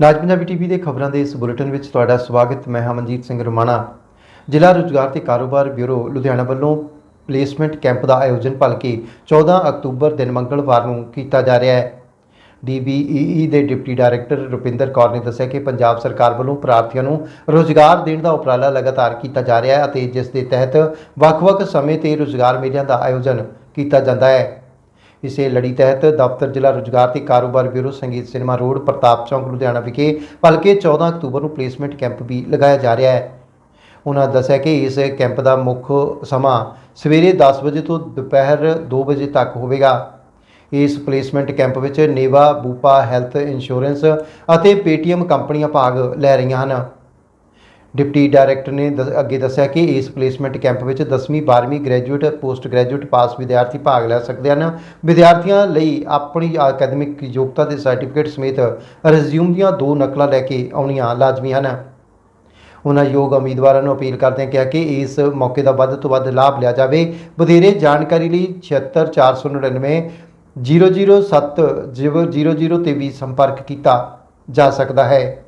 ਨਾਜ Punjabi TV ਦੇ ਖਬਰਾਂ ਦੇ ਇਸ ਬੁਲੇਟਿਨ ਵਿੱਚ ਤੁਹਾਡਾ ਸਵਾਗਤ, ਮੈਂ ਹਾਂ ਮਨਜੀਤ ਸਿੰਘ ਰਮਾਣਾ। ਜ਼ਿਲ੍ਹਾ ਰੁਜ਼ਗਾਰ ਤੇ ਕਾਰੋਬਾਰ ਬਿਊਰੋ ਲੁਧਿਆਣਾ ਵੱਲੋਂ ਪਲੇਸਮੈਂਟ ਕੈਂਪ ਦਾ ਆਯੋਜਨ ਭਲਕੇ 14 ਅਕਤੂਬਰ ਦਿਨ ਮੰਗਲਵਾਰ ਨੂੰ ਕੀਤਾ ਜਾ ਰਿਹਾ ਹੈ। DBEE ਦੇ ਡਿਪਟੀ ਡਾਇਰੈਕਟਰ ਰੁਪਿੰਦਰ ਕੌਰ ਨੇ ਦੱਸਿਆ ਕਿ ਪੰਜਾਬ ਸਰਕਾਰ ਵੱਲੋਂ ਪ੍ਰਾਰਥੀਆਂ ਨੂੰ ਰੋਜ਼ਗਾਰ ਦੇਣ ਦਾ ਉਪਰਾਲਾ ਲਗਾਤਾਰ ਕੀਤਾ ਜਾ ਰਿਹਾ ਹੈ ਅਤੇ ਜਿਸ ਦੇ ਤਹਿਤ ਵੱਖ-ਵੱਖ ਸਮੇਂ ਤੇ ਰੋਜ਼ਗਾਰ ਮੇਲਿਆਂ ਦਾ ਆਯੋਜਨ ਕੀਤਾ ਜਾਂਦਾ ਹੈ। ਇਸੇ ਲੜੀ ਤਹਿਤ ਦਫ਼ਤਰ ਜ਼ਿਲ੍ਹਾ ਰੁਜ਼ਗਾਰ ਤੇ ਕਾਰੋਬਾਰ ਬਿਊਰੋ ਸੰਗੀਤ ਸਿਨੇਮਾ ਰੋਡ, ਪ੍ਰਤਾਪ ਚੌਂਕ, ਲੁਧਿਆਣਾ ਵਿਖੇ ਭਲਕੇ 14 ਅਕਤੂਬਰ ਨੂੰ ਪਲੇਸਮੈਂਟ ਕੈਂਪ ਵੀ ਲਗਾਇਆ ਜਾ ਰਿਹਾ ਹੈ। ਉਹਨਾਂ ਦੱਸਿਆ ਕਿ ਇਸ ਕੈਂਪ ਦਾ ਮੁੱਖ ਸਮਾਂ ਸਵੇਰੇ 10 ਵਜੇ ਤੋਂ ਦੁਪਹਿਰ 2 ਵਜੇ ਤੱਕ ਹੋਵੇਗਾ। ਇਸ ਪਲੇਸਮੈਂਟ ਕੈਂਪ ਵਿੱਚ ਨੇਵਾ, ਬੂਪਾ ਹੈਲਥ ਇੰਸ਼ੋਰੈਂਸ ਅਤੇ ਪੇਟੀਐਮ ਕੰਪਨੀਆਂ ਭਾਗ ਲੈ ਰਹੀਆਂ ਹਨ। ਡਿਪਟੀ ਡਾਇਰੈਕਟਰ ਨੇ ਦ- ਅੱਗੇ ਦੱਸਿਆ ਕਿ ਇਸ ਪਲੇਸਮੈਂਟ ਕੈਂਪ ਵਿੱਚ 10ਵੀਂ 12ਵੀਂ ਗ੍ਰੈਜੂਏਟ ਪੋਸਟ ਗ੍ਰੈਜੂਏਟ ਪਾਸ ਵਿਦਿਆਰਥੀ ਭਾਗ ਲੈ ਸਕਦੇ ਹਨ। ਵਿਦਿਆਰਥੀਆਂ ਲਈ ਆਪਣੀ ਅਕੈਡਮਿਕ ਯੋਗਤਾ ਦੇ ਸਰਟੀਫਿਕੇਟ ਸਮੇਤ ਰਿਜ਼ਿਊਮ ਦੀਆਂ ਦੋ ਨਕਲਾਂ ਲੈ ਕੇ ਆਉਣੀਆਂ ਲਾਜ਼ਮੀ ਹਨ। ਉਹਨਾਂ ਯੋਗ ਉਮੀਦਵਾਰਾਂ ਨੂੰ ਅਪੀਲ ਕਰਦੇ ਕਿਹਾ ਕਿ ਇਸ ਮੌਕੇ ਦਾ ਵੱਧ ਤੋਂ ਵੱਧ ਲਾਭ ਲਿਆ ਜਾਵੇ। ਵਧੇਰੇ ਜਾਣਕਾਰੀ ਲਈ 76499 007 00 ਤੇ ਵੀ ਸੰਪਰਕ ਕੀਤਾ ਜਾ ਸਕਦਾ ਹੈ।